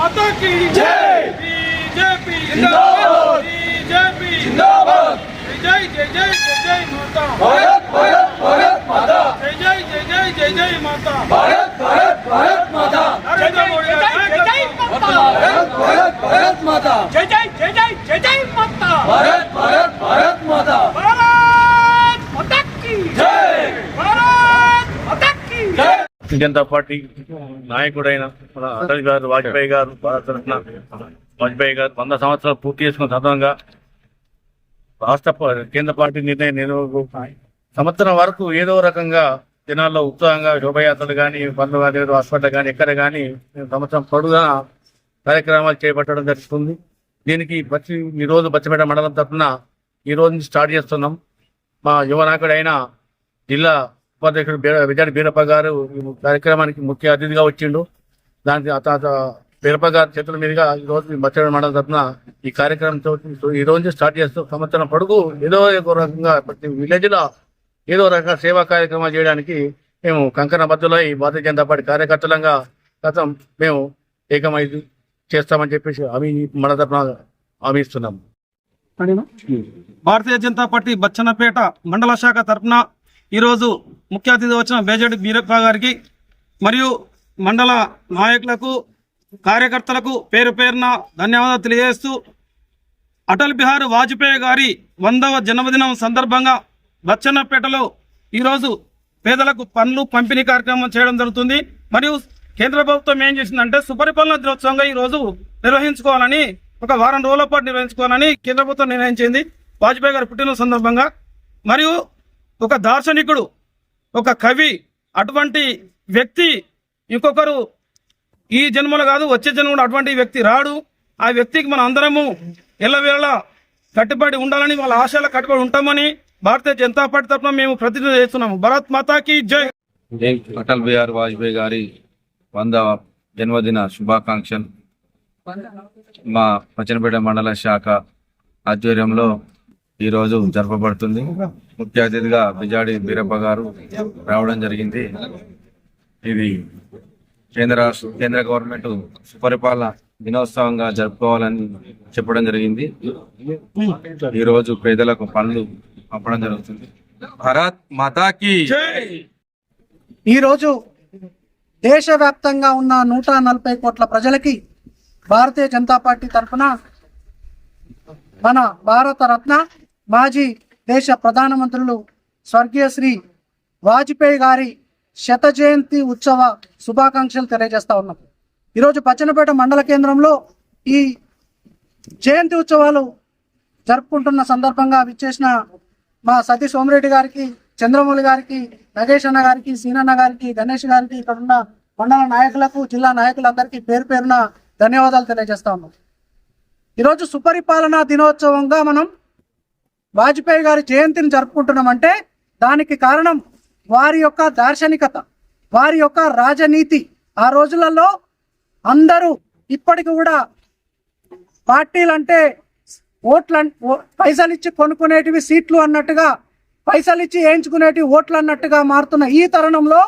మాతా కీ జై బీజేపీ జిందాబాద్ బీజేపీ జిందాబాద్ జై జై జై జై జై మాతా భారత్ భారత్ భారత్ మాతా జై జై జై జై జై జై మాతా భారత్ భారత్ భారత్ మాతా నరేంద్ర మోడీ గారి నాయకత్వం. భారత్ భారత్ భారత్ మాతా జై జై జై జై జై జై మాతా భారత్ భారత్ భారత్ మాతా భారత్ మాతా కీ జై భారత్ మాతా కీ జై భారతీయ జనతా పార్టీ నాయకుడైన మన అటల్ గారు వాజ్పేయి గారు భారతరత్న వాజ్పేయి గారు వంద సంవత్సరాలు పూర్తి చేసుకున్న సందర్భంగా రాష్ట్ర కేంద్ర పార్టీ నిర్ణయం నిర్వహణ సంవత్సరం వరకు ఏదో రకంగా జనాల్లో ఉత్సాహంగా శోభయాత్రలు కానీ పనులు కానీ హాస్పిటల్ కానీ ఎక్కడ కానీ సంవత్సరం పొడుగున కార్యక్రమాలు చేపట్టడం జరుగుతుంది. దీనికి బచ్చి ఈ రోజు మండలం తరఫున ఈ రోజు నుంచి స్టార్ట్ చేస్తున్నాం. మా యువ నాయకుడైన జిల్లా ఉపాధ్యక్షుడు బీర- విజయ్ బీరప్ప గారు ఈ కార్యక్రమానికి ముఖ్య అతిథిగా వచ్చిండు. దానికి బీరప్ప గారి చేతుల మీదుగా ఈ రోజు మచ్చడ మండలం తరఫున ఈ కార్యక్రమంతో ఈ రోజు నుంచి స్టార్ట్ చేస్తూ సంవత్సరం పొడుగు ఏదో ఒక రకంగా ప్రతి విలేజ్లో ఏదో రకంగా సేవా కార్యక్రమాలు చేయడానికి మేము కంకణ బద్దులై భారతీయ జనతా పార్టీ కార్యకర్తలంగా గతం మేము ఏకమై చేస్తామని చెప్పేసి హామీ మన తరఫున హామీ ఇస్తున్నాము. భారతీయ జనతా పార్టీ బచ్చన్నపేట మండల శాఖ తరఫున ఈరోజు ముఖ్య అతిథి వచ్చిన బేజడి బీరప్ప గారికి మరియు మండల నాయకులకు కార్యకర్తలకు పేరు పేరున ధన్యవాదాలు తెలియజేస్తూ అటల్ బిహారీ వాజ్పేయి గారి వందవ జన్మదినం సందర్భంగా బచ్చన్నపేటలో ఈరోజు పేదలకు పనులు పంపిణీ కార్యక్రమం చేయడం జరుగుతుంది. మరియు కేంద్ర ప్రభుత్వం ఏం చేసిందంటే సుపరిపాలన దినోత్సవంగా ఈ రోజు నిర్వహించుకోవాలని ఒక వారం రోజుల పాటు నిర్వహించుకోవాలని కేంద్ర ప్రభుత్వం నిర్ణయించింది. వాజ్పేయి గారి పుట్టిన సందర్భంగా. మరియు ఒక దార్శనికుడు ఒక కవి అటువంటి వ్యక్తి ఇంకొకరు ఈ జన్మలో కాదు వచ్చే జన్మలో అటువంటి వ్యక్తి రాడు. ఆ వ్యక్తికి మనం అందరము ఎల్లవేళ కట్టుబడి ఉండాలని వాళ్ళ ఆశలు కట్టుబడి ఉంటామని భారతీయ జనతా పార్టీ తరఫున మేము ప్రతినిధి చేస్తున్నాము. భారత్ మాతాకి జై. అటల్ బిహారీ వాజ్పేయి గారి వంద జన్మదిన శుభాకాంక్షలు. మా పచ్చనపేట మండల శాఖ ఆధ్వర్యంలో ఈరోజు జరపబడుతుంది. ముఖ్య అతిథిగా బిజాడి బీరప్ప గారు రావడం జరిగింది. ఇది కేంద్ర కేంద్ర గవర్నమెంట్ సుపరిపాలన దినోత్సవంగా జరుపుకోవాలని చెప్పడం జరిగింది. ఈ రోజు పేదలకు పనులు పంపడం జరుగుతుంది. భారత్ మాతాకి ఈరోజు దేశవ్యాప్తంగా ఉన్న నూట నలభై కోట్ల ప్రజలకి భారతీయ జనతా పార్టీ తరఫున మన భారత రత్న మాజీ దేశ ప్రధానమంత్రులు స్వర్గీయ శ్రీ వాజ్పేయి గారి శత జయంతి ఉత్సవ శుభాకాంక్షలు తెలియజేస్తా ఉన్నాం. ఈరోజు పచ్చనపేట మండల కేంద్రంలో ఈ జయంతి ఉత్సవాలు జరుపుకుంటున్న సందర్భంగా విచ్చేసిన మా సతీష్ సోమిరెడ్డి గారికి చంద్రమౌళి గారికి నగేష్ అన్న గారికి సీనన్న గారికి గణేష్ గారికి ఇక్కడ ఉన్న మండల నాయకులకు జిల్లా నాయకులందరికీ పేరు పేరున ధన్యవాదాలు తెలియజేస్తా ఉన్నాం. ఈరోజు సుపరిపాలన దినోత్సవంగా మనం వాజ్పేయి గారి జయంతిని జరుపుకుంటున్నామంటే దానికి కారణం వారి యొక్క దార్శనికత వారి యొక్క రాజనీతి. ఆ రోజులలో అందరూ ఇప్పటికి కూడా పార్టీలు అంటే ఓట్లు ఓ- పైసలు ఇచ్చి కొనుక్కునేటివి సీట్లు అన్నట్టుగా పైసలు ఇచ్చి వేయించుకునేటివి ఓట్లు అన్నట్టుగా మారుతున్న ఈ తరుణంలో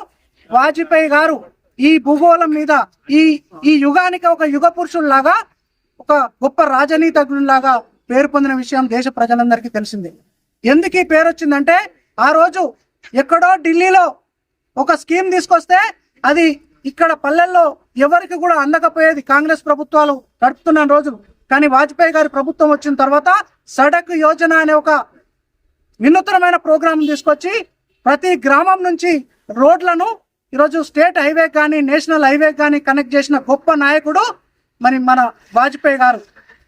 వాజ్పేయి గారు ఈ భూగోళం మీద ఈ ఈ యుగానికి ఒక యుగ పురుషుల్లాగా ఒక గొప్ప రాజనీతజ్ఞులాగా పేరు పొందిన విషయం దేశ ప్రజలందరికీ తెలిసింది. ఎందుకు ఈ పేరు వచ్చిందంటే ఆ రోజు ఎక్కడో ఢిల్లీలో ఒక స్కీమ్ తీసుకొస్తే అది ఇక్కడ పల్లెల్లో ఎవరికి కూడా అందకపోయేది కాంగ్రెస్ ప్రభుత్వాలు నడుపుతున్న రోజులు కానీ వాజ్పేయి గారి ప్రభుత్వం వచ్చిన తర్వాత సడక్ యోజన అనే ఒక వినూత్నమైన ప్రోగ్రాం తీసుకొచ్చి ప్రతి గ్రామం నుంచి రోడ్లను ఈరోజు స్టేట్ హైవే కానీ నేషనల్ హైవే కానీ కనెక్ట్ చేసిన గొప్ప నాయకుడు మరి మన వాజ్పేయి గారు.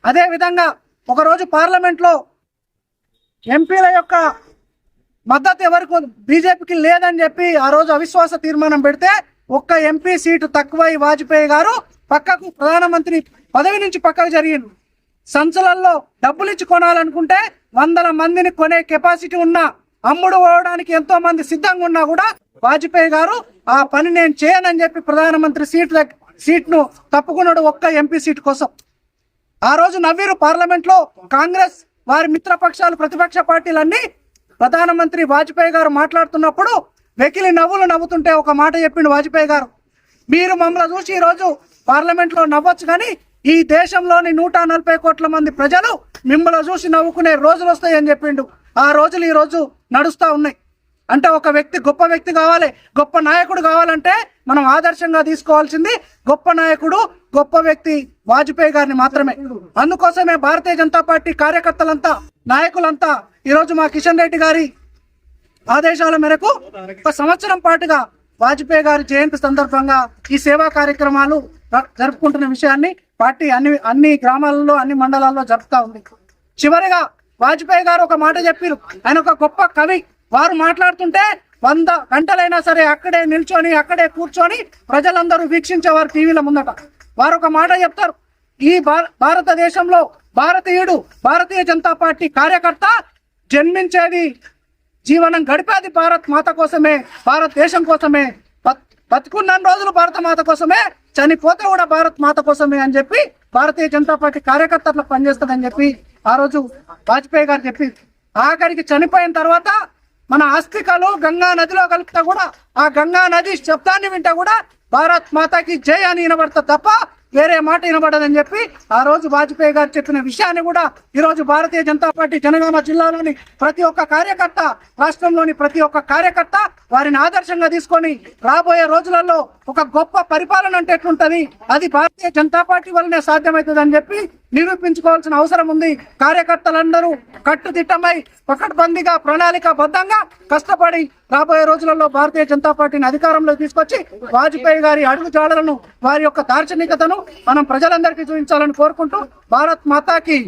అదేవిధంగా ఒకరోజు పార్లమెంట్లో ఎంపీల యొక్క మద్దతు ఎవరికి బీజేపీకి లేదని చెప్పి ఆ రోజు అవిశ్వాస తీర్మానం పెడితే ఒక్క ఎంపీ సీటు తక్కువై వాజ్పేయి గారు పక్కకు ప్రధానమంత్రి పదవి నుంచి పక్కకు జరిగింది సంచలల్లో డబ్బులు ఇచ్చి కొనాలనుకుంటే వందల మందిని కొనే కెపాసిటీ ఉన్న అమ్ముడు పోవడానికి ఎంతో మంది సిద్ధంగా ఉన్నా కూడా వాజ్పేయి గారు ఆ పని నేను చేయనని చెప్పి ప్రధానమంత్రి సీట్ సీట్ను తప్పుకున్నాడు ఒక్క ఎంపీ సీట్ కోసం. ఆ రోజు నవ్వీరు పార్లమెంట్లో కాంగ్రెస్ వారి మిత్రపక్షాలు ప్రతిపక్ష పార్టీలన్నీ ప్రధానమంత్రి వాజ్పేయి గారు మాట్లాడుతున్నప్పుడు వెకిలి నవ్వులు నవ్వుతుంటే ఒక మాట చెప్పిండు వాజ్పేయి గారు. మీరు మమ్మల్ని చూసి ఈరోజు పార్లమెంట్లో నవ్వచ్చు కానీ ఈ దేశంలోని నూట నలభై కోట్ల మంది ప్రజలు మిమ్మల్ని చూసి నవ్వుకునే రోజులు వస్తాయని చెప్పిండు. ఆ రోజులు ఈ రోజు ఉన్నాయి. అంటే ఒక వ్యక్తి గొప్ప వ్యక్తి కావాలి గొప్ప నాయకుడు కావాలంటే మనం ఆదర్శంగా తీసుకోవాల్సింది గొప్ప నాయకుడు గొప్ప వ్యక్తి వాజ్పేయి గారిని మాత్రమే. అందుకోసమే భారతీయ జనతా పార్టీ కార్యకర్తలంతా నాయకులంతా ఈరోజు మా కిషన్ రెడ్డి గారి ఆదేశాల మేరకు ఒక సంవత్సరం పాటుగా వాజ్పేయి గారి జయంతి సందర్భంగా ఈ సేవా కార్యక్రమాలు జరుపుకుంటున్న విషయాన్ని పార్టీ అన్ని అన్ని గ్రామాలలో అన్ని మండలాల్లో జరుపుతా ఉంది. చివరిగా వాజ్పేయి గారు ఒక మాట చెప్పారు. ఆయన ఒక గొప్ప కవి. వారు మాట్లాడుతుంటే వంద గంటలైనా సరే అక్కడే నిల్చొని అక్కడే కూర్చొని ప్రజలందరూ వీక్షించేవారు టీవీల ముందట. వారు ఒక మాట చెప్తారు. ఈ భారతదేశంలో భారతీయుడు భారతీయ జనతా పార్టీ కార్యకర్త జన్మించేది జీవనం గడిపేది భారత్ మాత కోసమే భారతదేశం కోసమే. బతుకున్న రోజులు భారత మాత కోసమే చనిపోతే కూడా భారత్ మాత కోసమే అని చెప్పి భారతీయ జనతా పార్టీ కార్యకర్తలకు పనిచేస్తుందని చెప్పి ఆ రోజు వాజ్పేయి గారు చెప్పి ఆఖరికి చనిపోయిన తర్వాత మన ఆస్తికలు గంగా నదిలో కలిపితే కూడా ఆ గంగా నది శబ్దాన్ని వింటే కూడా భారత్ మాతాకి జై అని వినబడతా తప్ప వేరే మాట వినబడదని చెప్పి ఆ రోజు వాజ్పేయి గారు చెప్పిన విషయాన్ని కూడా ఈరోజు భారతీయ జనతా పార్టీ జనగామ జిల్లాలోని ప్రతి ఒక్క కార్యకర్త రాష్ట్రంలోని ప్రతి ఒక్క కార్యకర్త వారిని ఆదర్శంగా తీసుకొని రాబోయే రోజులలో ఒక గొప్ప పరిపాలన అంటే ఎట్లుంటది? అది భారతీయ జనతా పార్టీ వల్లనే సాధ్యమవుతుందని చెప్పి నిరూపించుకోవాల్సిన అవసరం ఉంది. కార్యకర్తలందరూ కట్టుదిట్టమై పకడ్బందీగా ప్రణాళికాబద్ధంగా కష్టపడి రాబోయే రోజులలో భారతీయ జనతా పార్టీని అధికారంలో తీసుకొచ్చి వాజ్పేయి గారి అడుగు జాడలను వారి యొక్క దార్శనికతను మనం ప్రజలందరికీ చూపించాలని కోరుకుంటూ భారత్ మాతాకి